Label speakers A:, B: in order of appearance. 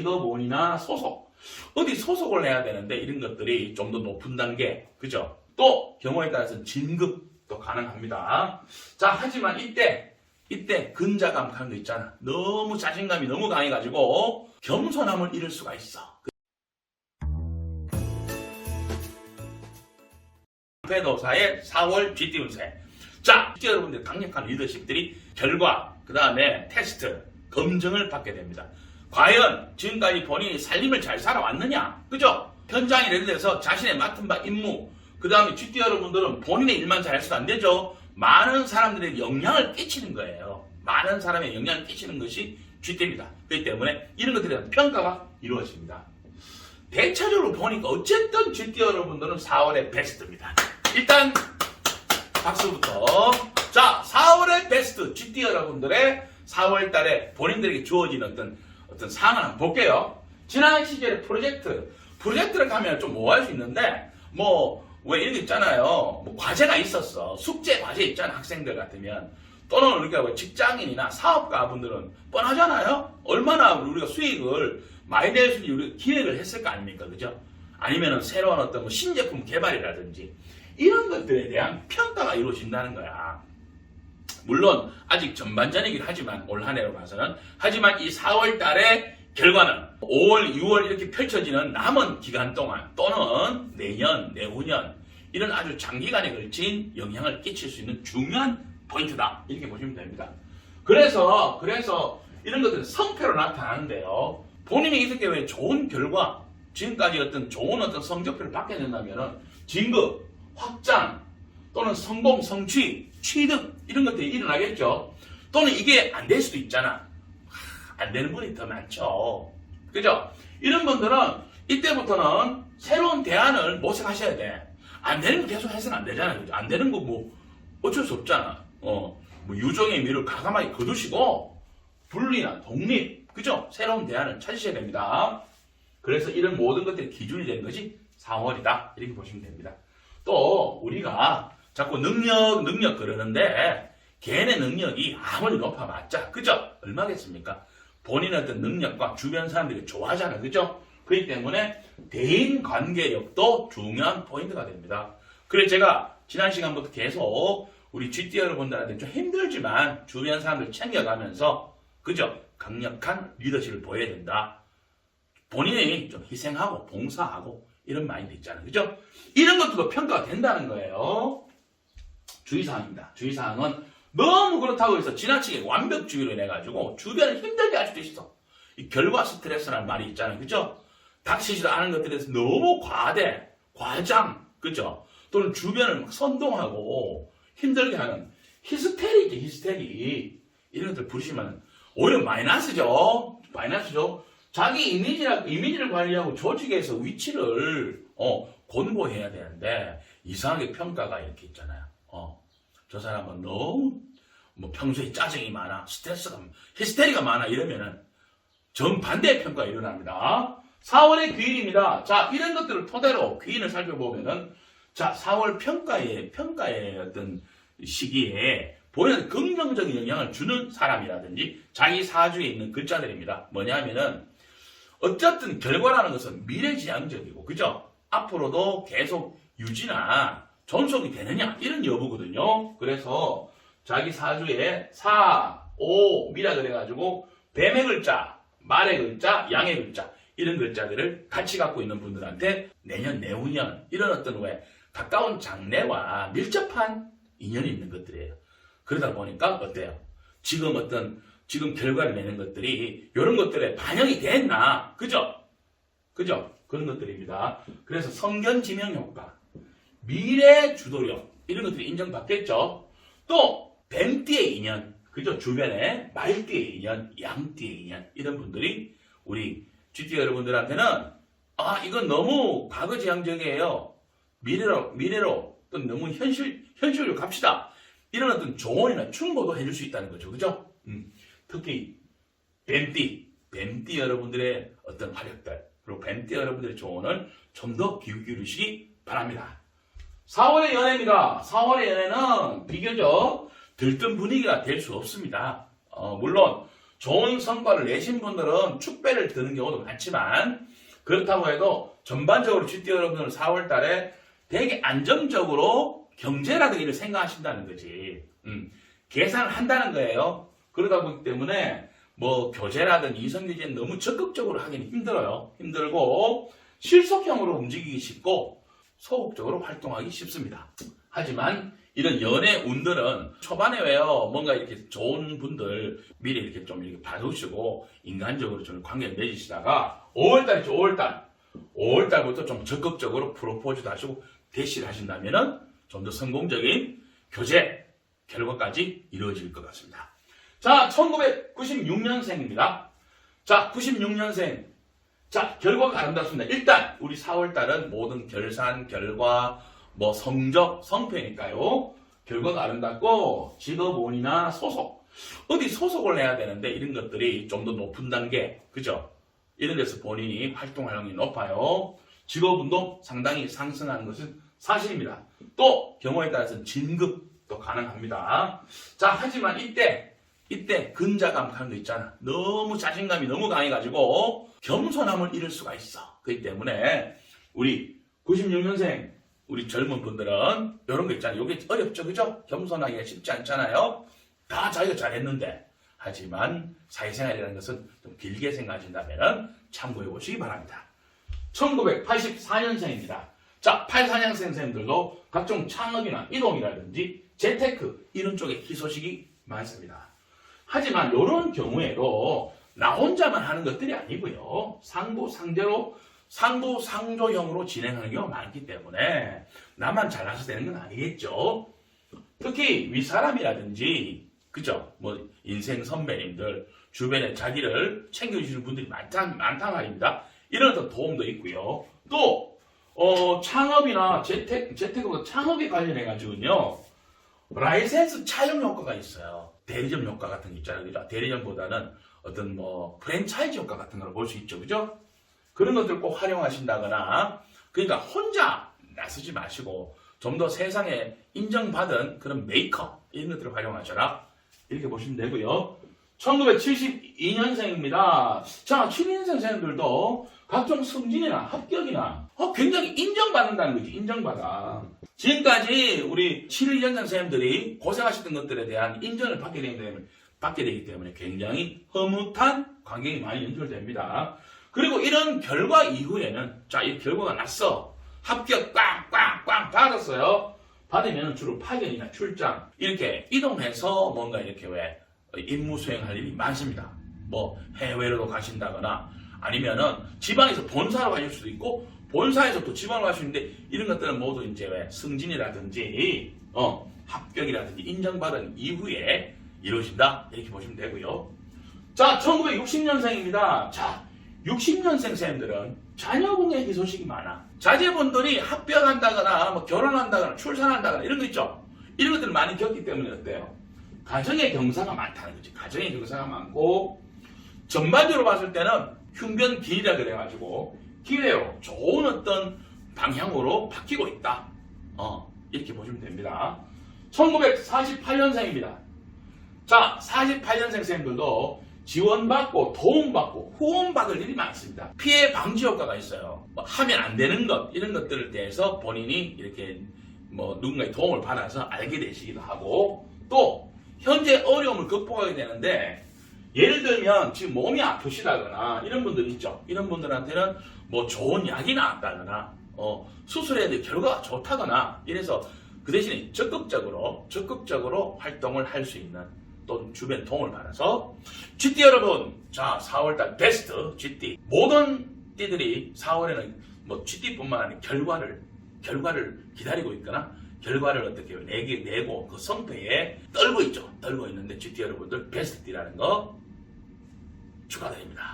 A: 직업원이나 소속 어디 소속을 해야 되는데 이런 것들이 좀 더 높은 단계 그죠? 또 경우에 따라서는 진급도 가능합니다. 자 하지만 이때 이때 근자감 하는 거 있잖아. 너무 자신감이 너무 강해가지고 겸손함을 잃을 수가 있어. 배도사의 4월 GT 운세. 자, 이제 여러분들 강력한 리더십들이 결과, 그 다음에 테스트, 검증을 받게 됩니다. 과연 지금까지 본인이 살림을 잘 살아왔느냐? 그죠? 현장에 예를 들어서 자신의 맡은 바 임무, 그 다음에 GT 여러분들은 본인의 일만 잘해서도 안 되죠. 많은 사람들에게 영향을 끼치는 거예요. 많은 사람의 영향을 끼치는 것이 GT입니다. 그렇기 때문에 이런 것들에 대한 평가가 이루어집니다. 대체적으로 보니까 어쨌든 GT 여러분들은 4월의 베스트입니다. 일단 박수부터. 자, 4월의 베스트 GT 여러분들의 4월 달에 본인들에게 주어진 어떤 어떤 상황을 한번 볼게요. 지난 시절의 프로젝트, 프로젝트를 가면 좀 뭐할 수 있는데, 뭐, 왜 이런 거 있잖아요. 뭐 과제가 있었어. 숙제 과제 있잖아, 학생들 같으면. 또는 우리가 뭐 직장인이나 사업가 분들은 뻔하잖아요. 얼마나 우리가 수익을 많이 낼 수 있는 우리 기획을 했을 거 아닙니까? 그죠? 아니면은 새로운 어떤 뭐 신제품 개발이라든지 이런 것들에 대한 평가가 이루어진다는 거야. 물론 아직 전반전이긴 하지만 올 한 해로 봐서는 하지만 이 4월 달의 결과는 5월, 6월 이렇게 펼쳐지는 남은 기간 동안 또는 내년, 내후년 이런 아주 장기간에 걸친 영향을 끼칠 수 있는 중요한 포인트다 이렇게 보시면 됩니다. 그래서 그래서 이런 것들은 성패로 나타나는데요. 본인이 이렇게 왜 좋은 결과 지금까지 어떤 좋은 어떤 성적표를 받게 된다면은 진급, 확장 또는 성공, 성취, 취득 이런 것들이 일어나겠죠. 또는 이게 안 될 수도 있잖아. 하, 안 되는 분이 더 많죠. 그죠? 이런 분들은 이때부터는 새로운 대안을 모색하셔야 돼. 안 되는 거 계속 해서는 안 되잖아요. 그죠? 안 되는 거 뭐 어쩔 수 없잖아. 어, 뭐 유종의 미를 가감하게 거두시고 분리나 독립, 그죠? 새로운 대안을 찾으셔야 됩니다. 그래서 이런 모든 것들이 기준이 되는 것이 4월이다. 이렇게 보시면 됩니다. 또 우리가 자꾸 능력 능력 그러는데 개인의 능력이 아무리 높아봤자 그죠? 얼마겠습니까? 본인의 어떤 능력과 주변 사람들이 좋아하잖아요. 그죠? 그렇기 때문에 대인 관계력도 중요한 포인트가 됩니다. 그래서 제가 지난 시간부터 계속 우리 GT 여러분들한테 좀 힘들지만 주변 사람들 챙겨가면서 그죠? 강력한 리더십을 보여야 된다. 본인이 좀 희생하고 봉사하고 이런 마인드 있잖아요. 그죠? 이런 것도 평가가 된다는 거예요. 주의사항입니다. 주의사항은 너무 그렇다고 해서 지나치게 완벽주의로 인해가지고 주변을 힘들게 할 수도 있어. 이 결과 스트레스라는 말이 있잖아요. 그죠? 닥치지도 않은 것들에 대해서 너무 과대, 과장, 그죠? 또는 주변을 막 선동하고 힘들게 하는 히스테리지, 히스테리. 이런 것들 부르시면 오히려 마이너스죠. 마이너스죠. 자기 이미지라, 이미지를 관리하고 조직에서 위치를, 어, 권고해야 되는데, 이상하게 평가가 이렇게 있잖아요. 어, 저 사람은 너무, 뭐 평소에 짜증이 많아, 스트레스가, 히스테리가 많아, 이러면은, 정반대의 평가가 일어납니다. 4월의 귀인입니다. 자, 이런 것들을 토대로 귀인을 살펴보면은, 자, 4월 평가의, 평가의 어떤 시기에 보이는 긍정적인 영향을 주는 사람이라든지 자기 사주에 있는 글자들입니다. 뭐냐 하면은, 어쨌든 결과라는 것은 미래지향적이고, 그죠? 앞으로도 계속 유지나 존속이 되느냐, 이런 여부거든요. 그래서 자기 사주에 사, 오, 미라 그래가지고, 뱀의 글자, 말의 글자, 양의 글자, 이런 글자들을 같이 갖고 있는 분들한테 내년, 내후년, 이런 어떤 왜 가까운 장래와 밀접한 인연이 있는 것들이에요. 그러다 보니까 어때요? 지금 어떤 지금 결과를 내는 것들이 이런 것들에 반영이 됐나? 그죠? 그죠? 그런 것들입니다. 그래서 성견 지명 효과, 미래 주도력 이런 것들이 인정받겠죠. 또 뱀띠의 인연, 그죠? 주변에 말띠의 인연, 양띠의 인연 이런 분들이 우리 GT 여러분들한테는 아 이건 너무 과거지향적이에요. 미래로 미래로 또 너무 현실 현실로 갑시다. 이런 어떤 조언이나 충고도 해줄 수 있다는 거죠. 그죠? 음, 특히 뱀띠, 뱀띠 여러분들의 어떤 활약들, 그리고 뱀띠 여러분들의 조언을 좀 더 기울이시기 바랍니다. 4월의 연애입니다. 4월의 연애는 비교적 들뜬 분위기가 될 수 없습니다. 어, 물론 좋은 성과를 내신 분들은 축배를 드는 경우도 많지만 그렇다고 해도 전반적으로 GT 여러분들은 4월 달에 되게 안정적으로 경제라든가 이를 생각하신다는 거지. 음, 계산을 한다는 거예요. 그러다 보기 때문에 뭐 교재라든 이성교재는 너무 적극적으로 하기는 힘들어요. 힘들고 실속형으로 움직이기 쉽고 소극적으로 활동하기 쉽습니다. 하지만 이런 연애 운들은 초반에 왜요? 뭔가 이렇게 좋은 분들 미리 이렇게 좀 이렇게 봐두시고 인간적으로 좀 관계를 맺으시다가 5월달이죠, 5월달. 5월달부터 좀 적극적으로 프로포즈도 하시고 대시를 하신다면은 좀 더 성공적인 교제 결과까지 이루어질 것 같습니다. 자, 1996년생입니다. 자, 96년생. 자, 결과가 아름답습니다. 일단, 우리 4월달은 모든 결산, 결과, 뭐 성적, 성패니까요. 결과가 아름답고, 직업원이나 소속. 어디 소속을 해야 되는데, 이런 것들이 좀 더 높은 단계, 그죠? 이런 데서 본인이 활동할 확률이 높아요. 직업운도 상당히 상승하는 것은 사실입니다. 또, 경우에 따라서는 진급도 가능합니다. 자, 하지만 이때, 이때 근자감 하는 거 있잖아. 너무 자신감이 너무 강해가지고 겸손함을 잃을 수가 있어. 그렇기 때문에 우리 96년생 우리 젊은 분들은 이런 거 있잖아요. 이게 어렵죠, 그죠? 겸손하기가 쉽지 않잖아요. 다 자기가 잘했는데 하지만 사회생활이라는 것은 좀 길게 생각하신다면 참고해 보시기 바랍니다. 1984년생입니다. 자, 84년생들도 각종 창업이나 이동이라든지 재테크 이런 쪽에 희소식이 많습니다. 하지만 이런 경우에도 나 혼자만 하는 것들이 아니고요. 상부 상대로 상부 상조형으로 진행하는 경우가 많기 때문에 나만 잘나서 되는 건 아니겠죠. 특히 윗사람이라든지 그죠? 뭐 인생 선배님들 주변에 자기를 챙겨주시는 분들이 많다, 많단 말입니다. 이런 어떤 도움도 있고요. 또 어, 창업이나 재택, 재택과 창업에 관련해 가지고는요. 라이센스 차용 효과가 있어요. 대리점 효과 같은 게 있잖아요. 그죠? 대리점보다는 어떤 뭐 프랜차이즈 효과 같은 걸 볼 수 있죠. 그죠? 그런 것들 꼭 활용하신다거나 그러니까 혼자 나서지 마시고 좀 더 세상에 인정받은 그런 메이커 이런 것들을 활용하셔라. 이렇게 보시면 되고요. 1972년생입니다. 자, 72년생들도 각종 승진이나 합격이나 어, 굉장히 인정받는다는 거지. 인정받아. 지금까지 우리 71년생 선생님들이 고생하셨던 것들에 대한 인정을 받게 되기 때문에, 받게 되기 때문에 굉장히 흐뭇한 광경이 많이 연출됩니다. 그리고 이런 결과 이후에는 자, 이 결과가 났어. 합격 꽝꽝꽝 받았어요. 받으면 주로 파견이나 출장 이렇게 이동해서 뭔가 이렇게 왜 임무 수행할 일이 많습니다. 뭐 해외로도 가신다거나 아니면은 지방에서 본사로 가실 수도 있고 본사에서 또 지방으로 갈 수 있는데 이런 것들은 모두 이제 왜 승진이라든지 어 합격이라든지 인정받은 이후에 이루어진다 이렇게 보시면 되고요. 자 1960년생입니다. 자 60년생 쌤들은 자녀분의 희소식이 많아. 자제분들이 합격한다거나 뭐 결혼한다거나 출산한다거나 이런 거 있죠. 이런 것들을 많이 겪기 때문에 어때요? 가정의 경사가 많다는 거지. 가정의 경사가 많고 전반적으로 봤을 때는 흉변 길이라 그래가지고 기회로 좋은 어떤 방향으로 바뀌고 있다. 어, 이렇게 보시면 됩니다. 1948년생입니다. 자, 48년생 쌤들도 지원받고 도움받고 후원받을 일이 많습니다. 피해 방지 효과가 있어요. 뭐 하면 안 되는 것 이런 것들을 대해서 본인이 이렇게 뭐 누군가의 도움을 받아서 알게 되시기도 하고 또 현재 어려움을 극복하게 되는데 예를 들면 지금 몸이 아프시다거나 이런 분들 있죠. 이런 분들한테는 뭐 좋은 약이 나왔다거나 어, 수술했는데 결과가 좋다거나 이래서 그 대신에 적극적으로 적극적으로 활동을 할 수 있는 또 주변 도움을 받아서 GT 여러분 자 4월달 베스트 GT 모든 띠들이 4월에는 뭐 GT뿐만 아니라 결과를 결과를 기다리고 있거나 결과를 어떻게 내기 내고 그 성패에 떨고 있죠 떨고 있는데 GT 여러분들 베스트 띠라는 거 축하드립니다.